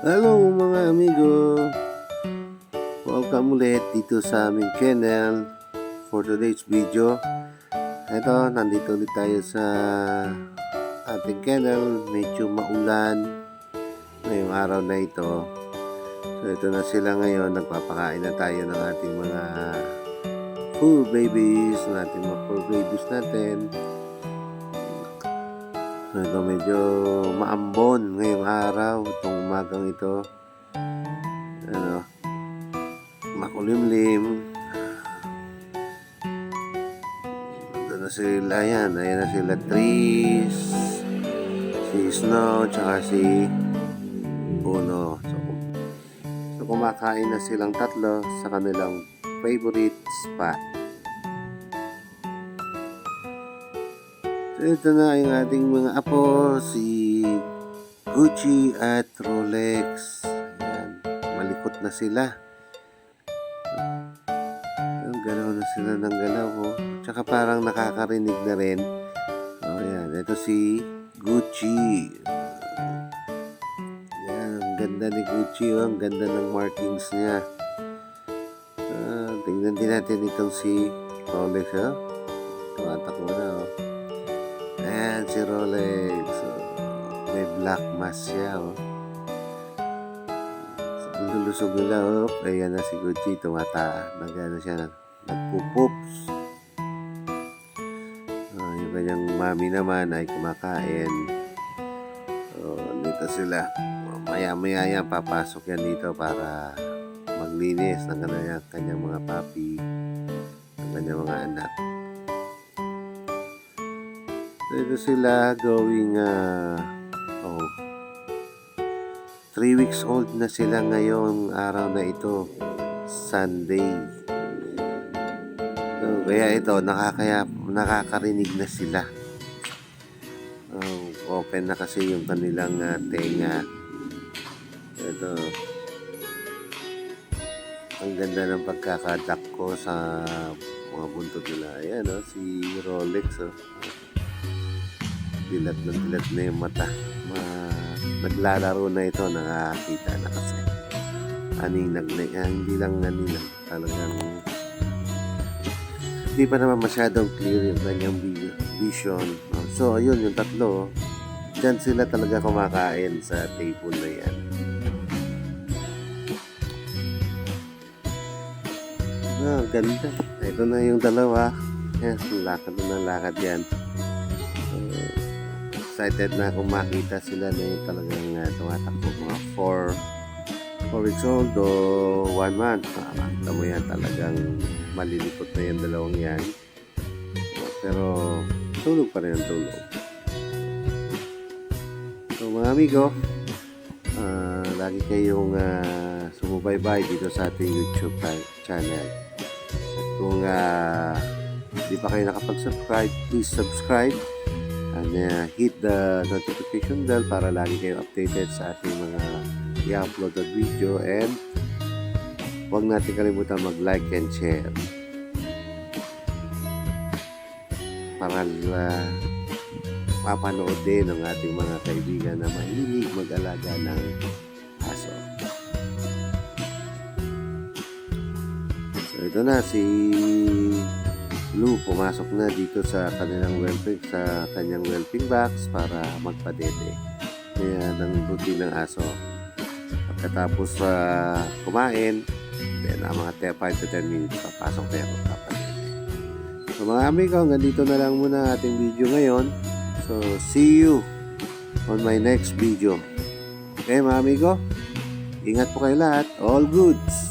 Hello mga amigo! Welcome ulit dito sa aming channel for today's video. Ito, nandito ulit tayo sa ating channel. Medyo maulan ngayong araw na ito. So ito na sila ngayon. Nagpapakain na tayo ng ating mga fur babies, ng ating mga fur babies natin. Ito medyo maambon ngayong araw, itong umagang ito. Ano, makulimlim. Ito na sila yan. Ayan na sila Tris, si Snow, tsaka si Uno. So, so kumakain na silang tatlo sa kanilang favorite spot. Ito na yung ating mga apo, si Gucci at Rolex. Ayan, malikot na sila. Galaw na sila ng galaw. Oh. Tsaka parang nakakarinig na rin. Oh, ayan, ito si Gucci. Ayan, ang ganda ni Gucci. Oh. Ang ganda ng markings niya. Ah, tingnan din natin itong si Rolex. Oh. Tumatakbo na. Oh. Ayan, si Rolex. Oh, may black mask siya, oh. So, ang lulusog nila, oh. Ayan na si Gucci, tumata. Nagano siya, nagpupups. Oh, yung kanyang mami naman ay kumakain. Oh, dito sila. Maya-maya yan, papasok yan dito para maglinis ng kanyang, kanyang mga papi, ng kanyang mga anak. So, ito sila going, ah, oh, three weeks old na sila ngayong araw na ito, Sunday. So, kaya ito, nakakaya, nakakarinig na sila. Oh, open na kasi yung kanilang ah, tenga. Ito, ang ganda ng pagkakadak ko sa mga buntot nila. Ayan, oh, si Rolex, oh dilat na dilat na yung mata. Ma naglalaro na ito, nakakita na kasi. Aninag na, ah, hindi lang aninag, talagang hindi pa naman masyadong clear yung kanyang vi- vision. So, ayun, yung tatlo, dyan sila talaga kumakain sa table na yan. Ah, ganda. Ito na yung dalawa. Yes, lakad na ng lakad yan. Excited na kung makita sila na yung talagang uh, tumatakbo mga 4 4 weeks old o 1 month. Makakita mo yan talagang malilipot na yung dalawang yan. Pero tulog pa rin ang tulog. So mga amigo, ah, lagi kayong uh, sumubaybay dito sa ating YouTube channel. At kung uh, di pa kayo nakapag-subscribe, please subscribe and uh, hit the notification bell para lagi kayo updated sa ating mga i-upload na video and huwag natin kalimutan mag-like and share para uh, mapanood din ng ating mga kaibigan na mahilig mag-alaga ng aso. So ito na si Lou pumasok na dito sa kanilang whelping sa kanyang whelping box para magpadede. Kaya ng routine ng aso. Pagkatapos sa kumain, then ang mga 5 to 10 minutes papasok na yung magpapadede. So mga amigo, hanggang dito na lang muna ating video ngayon. So see you on my next video. Okay mga amigo, ingat po kayo lahat. All goods!